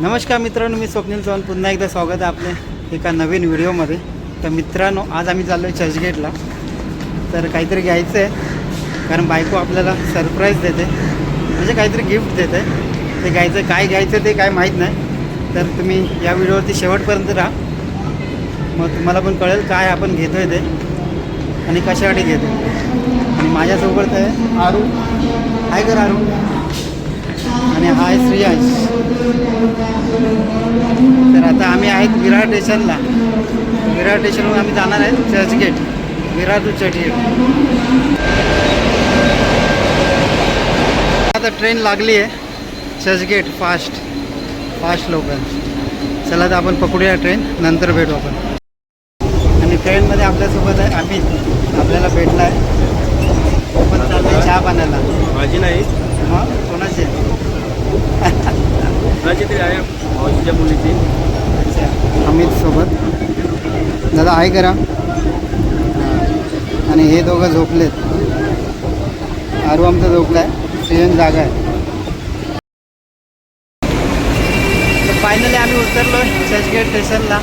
नमस्कार मित्रांनो मी स्वप्नील चव्हाण. पुन्हा एकदा स्वागत आहे आपले एका नवीन व्हिडिओमध्ये. तर मित्रांनो आज आम्ही चाललो आहे चर्चगेटला. तर काहीतरी घ्यायचं आहे कारण बायको आपल्याला सरप्राईज देते. म्हणजे काहीतरी गिफ्ट देते. ते घ्यायचं काय घ्यायचं ते काय माहीत नाही. तर तुम्ही या व्हिडिओवरती शेवटपर्यंत राहा. मग तुम्हाला पण कळेल काय आपण घेतो आहे ते आणि कशासाठी घेतो आणि माझ्यासोबत आहे आरू. आहे कर आरू. आणि हाय आहे तर आता आम्ही आहेत विरार स्टेशनला. विरार स्टेशनवरून आम्ही जाणार आहे चर्चगेट विरार टू चर्चगेट आता ट्रेन लागली आहे. चर्चगेट फास्ट. Fast local. चला तर आपण पकडूया ट्रेन. नंतर भेटू आपण. आणि ट्रेनमध्ये आपल्यासोबत आहे अमित. आपल्याला भेटला आहे पण चालला चहा पाण्याला. माझी नाही. मग कोणाचे आहे मावशीच्या मुलीची. अमित सोबत. दादा आहे करा. आणि हे दोघं झोपलेत. आरू आमचा झोपला आहे श्रेयन जागा आहे. तर फायनली आम्ही उतरलो चर्चगेट स्टेशनला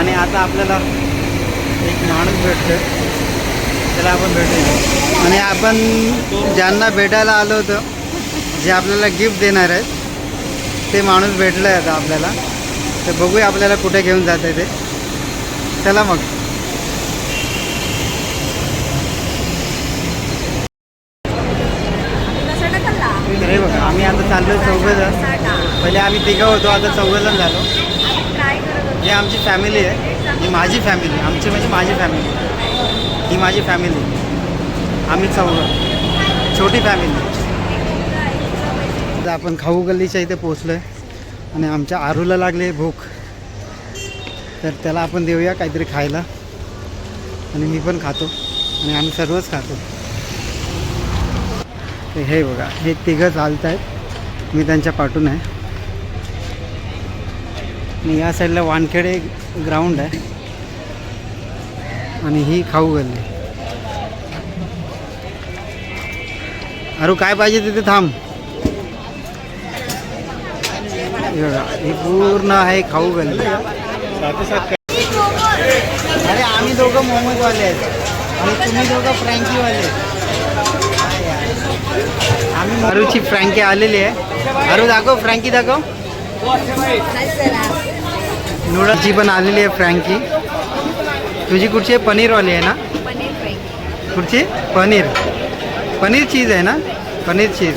आणि आता आपल्याला एक माणूस भेटतो त्याला आपण भेटूया. आणि आपण ज्यांना भेटायला आलो होतो जे आपल्याला गिफ्ट देणार आहेत ते माणूस भेटलं आहे आता आपल्याला. तर बघूया आपल्याला कुठे घेऊन जात आहे ते. चला मग. अरे बघा आम्ही आता चाललो चौघजण. पहिले आम्ही तिघं होतो आता चौघजण झालो. ही आमची फॅमिली आहे. ही माझी फॅमिली आमची म्हणजे माझी फॅमिली ही माझी फॅमिली आम्ही चौघं. छोटी फॅमिली आता आपण खाऊ गल्लीच्या इथे पोचलो आहे आणि आमच्या आरूला लागले भूक. तर त्याला आपण देऊया काहीतरी खायला. आणि मी पण खातो. आणि आम्ही सर्वच खातो. तर हे बघा हे तिघं चालत आहेत मी त्यांच्या पाठून आहे. आणि या साईडला वानखेडे ग्राउंड आहे. आणि ही खाऊ गल्ली. अरू काय पाहिजे तिथे थांब. हे बघा पूर्ण आहे खाऊ गल्ली अरे आम्ही दोघं मोमोजवाले आहेत आणि तुम्ही दोघं फ्रँकीवाले आहेत. आम्ही मारूची फ्रँकी आलेली आहे अरू दाखव फ्रँकी दाखव नूडल्सची पण आलेली आहे फ्रँकी तुझी कुठची आहे पनीरवाली आहे ना कुठची पनीर पनीर चीज आहे ना पनीर चीज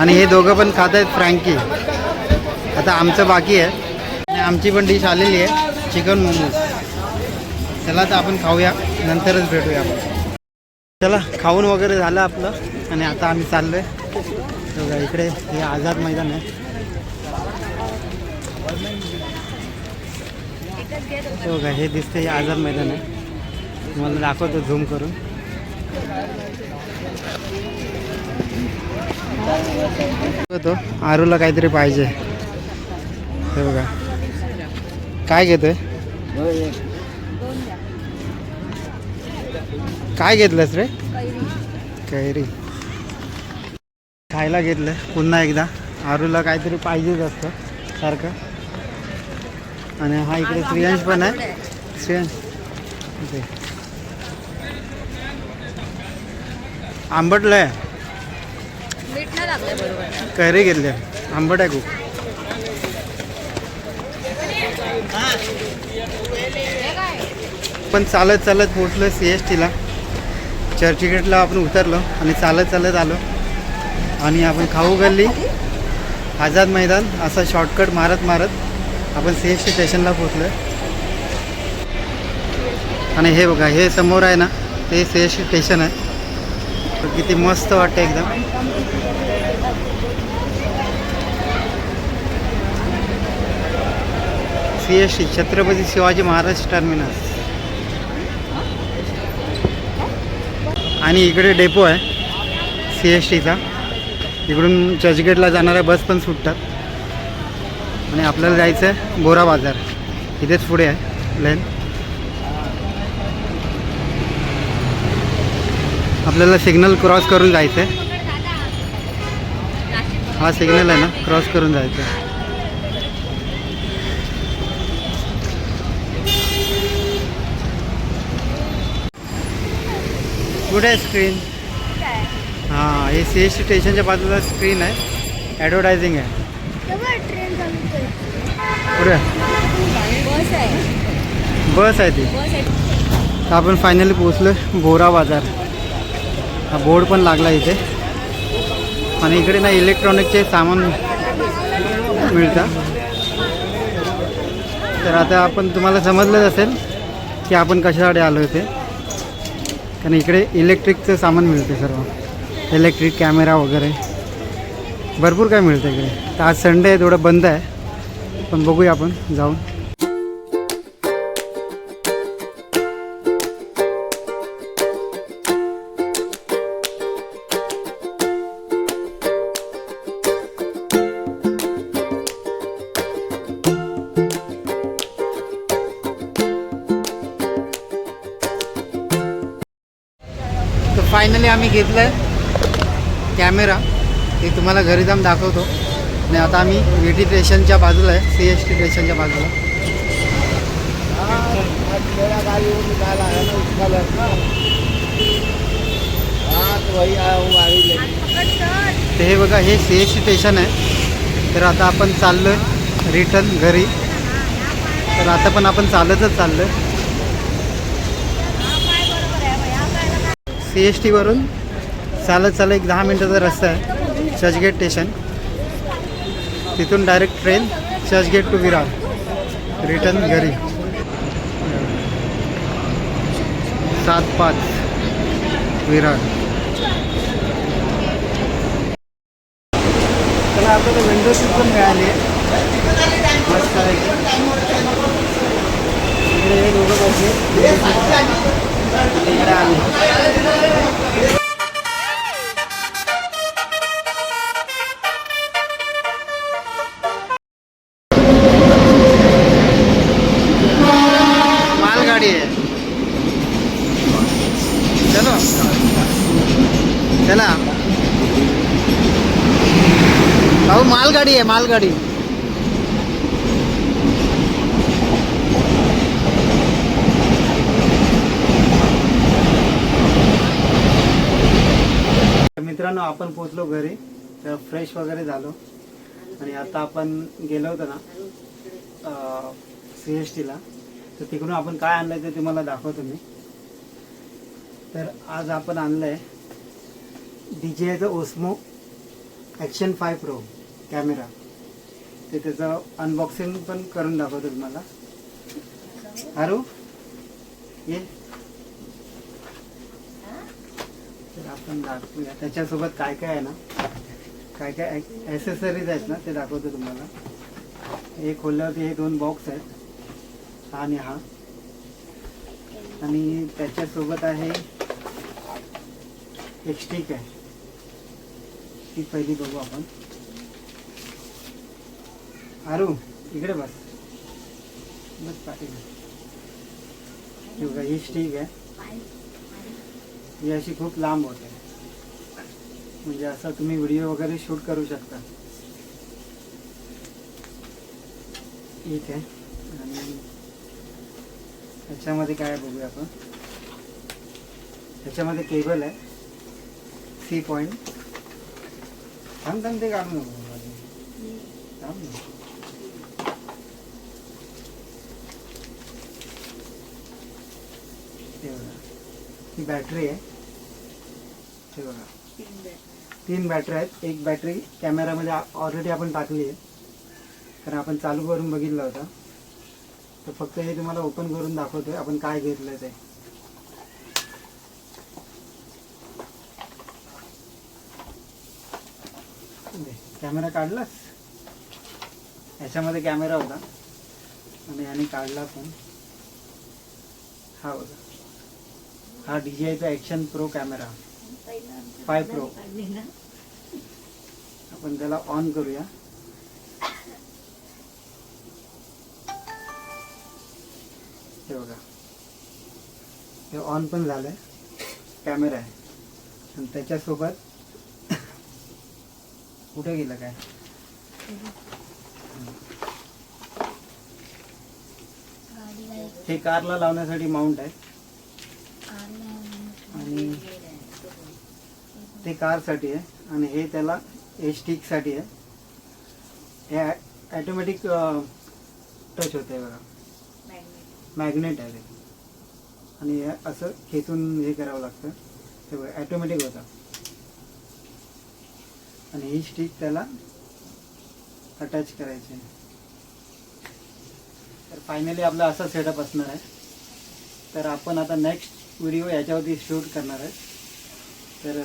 आणि हे दोघं पण खात आहेत फ्रँकी आता आमचं बाकी आहे. आणि आमची पण डिश आलेली आहे. चिकन मोमोज चला तर आपण खाऊया. नंतरच भेटूया आपण. चला खाऊन वगैरे झालं आपलं. आणि आता आम्ही चाललो आहे बघा इकडे हे आझाद मैदान आहे. बघा हे दिसतं हे आझाद मैदान आहे. तुम्हाला दाखवतो झूम करून. तो आरूला काहीतरी पाहिजे. हे बघा. काय घेतोय? काय घेतलंस रे? कैरी. खायला घेतलं पुन्हा एकदा. आरूला काहीतरी पाहिजेच असतं. सारखं. आणि हा इकडे श्रेयांश पण आहे. श्रेयांश. आंबटलं आहे. कैरी घेतले आंबट आहे खूप. पण चालत चालत पोचलो सी एस टीला. चर्चगेटला आपण उतरलो आणि चालत चालत आलो. आणि आपण खाऊ गल्ली आझाद मैदान असा शॉर्टकट मारत मारत आपण सी एस टी स्टेशनला पोचलो आणि हे बघा हे समोर आहे ना ते सी एस टी स्टेशन आहे. किती मस्त वाटतं एकदम. C S T Chhatrapati Shivaji Maharaj terminus. आणि इकडे डेपो आहे सी एस टीचा. इकडून चर्चगेटला जाणाऱ्या बस पण सुटतात. आणि आपल्याला जायचं आहे बोरा बाजार. इथेच पुढे आहे लेन आपल्याला सिग्नल क्रॉस करून जायचं आहे हा सिग्नल आहे ना क्रॉस करून जायचं आहे कुठे आहे. स्क्रीन हां हे सी एस टी स्टेशनच्या बाजूला स्क्रीन आहे. ॲडव्हर्टायझिंग आहे. कुठे? बस आहे. ती. आपण फायनली पोचलो बोरा बाजार. हा बोर्ड पण लागला इथे. आणि इकडे ना इलेक्ट्रॉनिकचे सामान मिळतं. तर आता आपण तुम्हाला समजलंच असेल की आपण कशासाठी आलो होते कारण इकडे इलेक्ट्रिकचं सामान मिळते सर्व. इलेक्ट्रिक कॅमेरा वगैरे. भरपूर काय मिळतं इकडे. तर आज संडे आहे थोडं बंद आहे. पण बघूया आपण जाऊन. फायनली आम्ही घेतलं आहे कॅमेरा ते तुम्हाला घरी जाऊन दाखवतो. आणि आता आम्ही व्ही टी स्टेशनच्या बाजूला आहे सी एस टी स्टेशनच्या बाजूला. ते हे बघा हे सी एस टी स्टेशन आहे. तर आता आपण चाललो आहे रिटर्न घरी. तर आता पण आपण चालतच चाललो आहे सी एस टीवरून चालत चालत एक दहा मिनटाचा रस्ता आहे चर्चगेट स्टेशन. तिथून direct train Churchgate to Virar. Return घरी. सात पाच विरार. त्याला आपल्याला विंडो सीट पण मिळाली आहे. मस्त आहे. इकडे हे दोघं पाहिजे मालगाडी आहे. चलो. चला. भाऊ मालगाडी आहे मालगाडी. मित्रांनो आपण पोचलो घरी. तर फ्रेश वगैरे झालो. आणि आता आपण गेलो होतो ना सी एस टीला तर तिकडून आपण काय आणलंय ते तुम्हाला दाखवतो मी. तर आज आपण आणलंय D J आयचं Osmo action five pro camera ते त्याचं अनबॉक्सिंग पण करून दाखवतो तुम्हाला. हारू ये. तर आपण दाखवूया. त्याच्यासोबत काय काय आहे ना? काय काय ॲसेसरीज आहेत ना ते दाखवतो तुम्हाला. हे खोलल्यावरती हे दोन बॉक्स आहेत. हा आणि हा. आणि त्याच्यासोबत आहे एक स्टिक आहे. ती पहिली बघू आपण. आरू इकडे बस. बस पाठी हे ही स्टिक आहे. ही अशी खूप लांब होते. म्हणजे असं तुम्ही व्हिडिओ वगैरे शूट करू शकता. ठीक आहे. आणि त्याच्यामध्ये काय बघूया आपण? त्याच्यामध्ये केबल आहे. सी पॉईंट थांब थांब ते काढू नको थांब ना. हे बघा ही बॅटरी आहे. हे बघा. तीन बॅटरी आहेत. एक बॅटरी कॅमेरामध्ये ऑलरेडी आपण टाकली आहे. कारण आपण चालू करून बघितलं होतं. तर फक्त हे तुम्हाला ओपन करून दाखवतोय. आपण काय घेतलं ते. कॅमेरा काढलास? ह्याच्यामध्ये कॅमेरा होता. आणि याने काढला पण हा बघा. हा डी जे आयचा action pro camera five pro आपण त्याला ऑन करूया. हे बघा. हे ऑन पण झालंय. कॅमेरा आहे. आणि त्याच्यासोबत कुठे गेलं काय? हे कारला लावण्यासाठी माउंट आहे. आणि ते कारसाठी आहे आणि हे त्याला हे स्टिकसाठी आहे. हे ॲटोमॅटिक टच होतं आहे बघा. मॅग्नेट आहे आणि हे असं खेचून हे करावं लागतं. ते बघा ॲटोमॅटिक होतं. आणि ही स्टिक त्याला अटॅच करायची आहे. तर फायनली आपला असा सेटअप असणार आहे. तर आपण आता नेक्स्ट व्हिडिओ याच्यावरती शूट करणार आहे. तर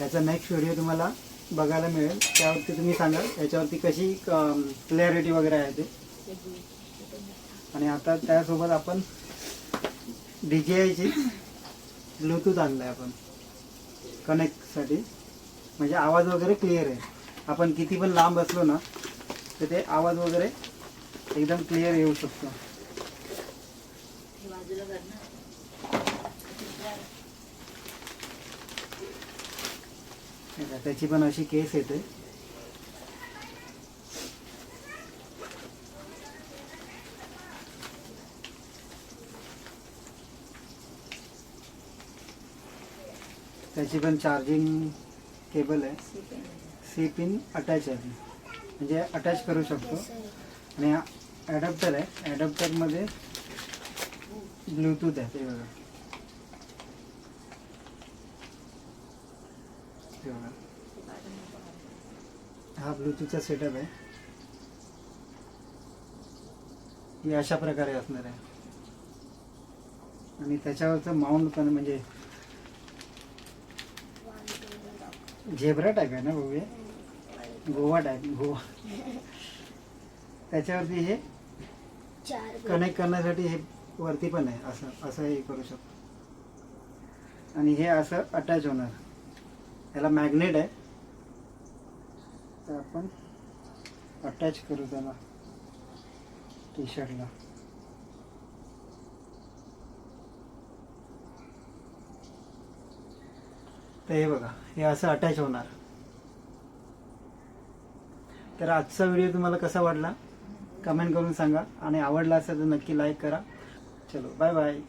याचा नेक्स्ट व्हिडिओ तुम्हाला बघायला मिळेल. त्यावरती तुम्ही सांगाल याच्यावरती कशी क्लॅरिटी वगैरे आहे ते. आणि आता त्यासोबत आपण डी जे आयची ब्लूटूथ आणलं आहे आपण. कनेक्टसाठी म्हणजे आवाज वगैरे क्लिअर आहे. आपण किती पण लांब असलो ना तर ते आवाज वगैरे एकदम क्लिअर येऊ शकतो हे बघा, त्याची पण अशी केस येते. त्याची पण चार्जिंग केबल आहे. सी पिन अटॅच आहे. म्हणजे अटॅच करू शकतो. आणि हा ॲडॅप्टर आहे ॲडॅप्टरमध्ये ब्लूटूथ आहे. ते बघा. ते बघा. हा ब्लूटूथचा सेटअप आहे. ही अशा प्रकारे असणार आहे. आणि त्याच्यावरचं माउंट पण म्हणजे झेब्रा टाईप आहे ना बघूया गोवा टाईप गोवा. त्याच्यावरती हे कनेक्ट करण्यासाठी हे वरती पण आहे. असं असं हे करू शकतो. आणि हे असं अटॅच होणार. त्याला मॅग्नेट आहे. तर आपण अटॅच करू त्याला. टी शर्टला तर हे बघा हे असं अटॅच होणार. तर आजचा व्हिडिओ तुम्हाला कसा वाटला? कमेंट करून सांगा. आणि आवडला असेल तर नक्की लाईक करा. चलो बाय बाय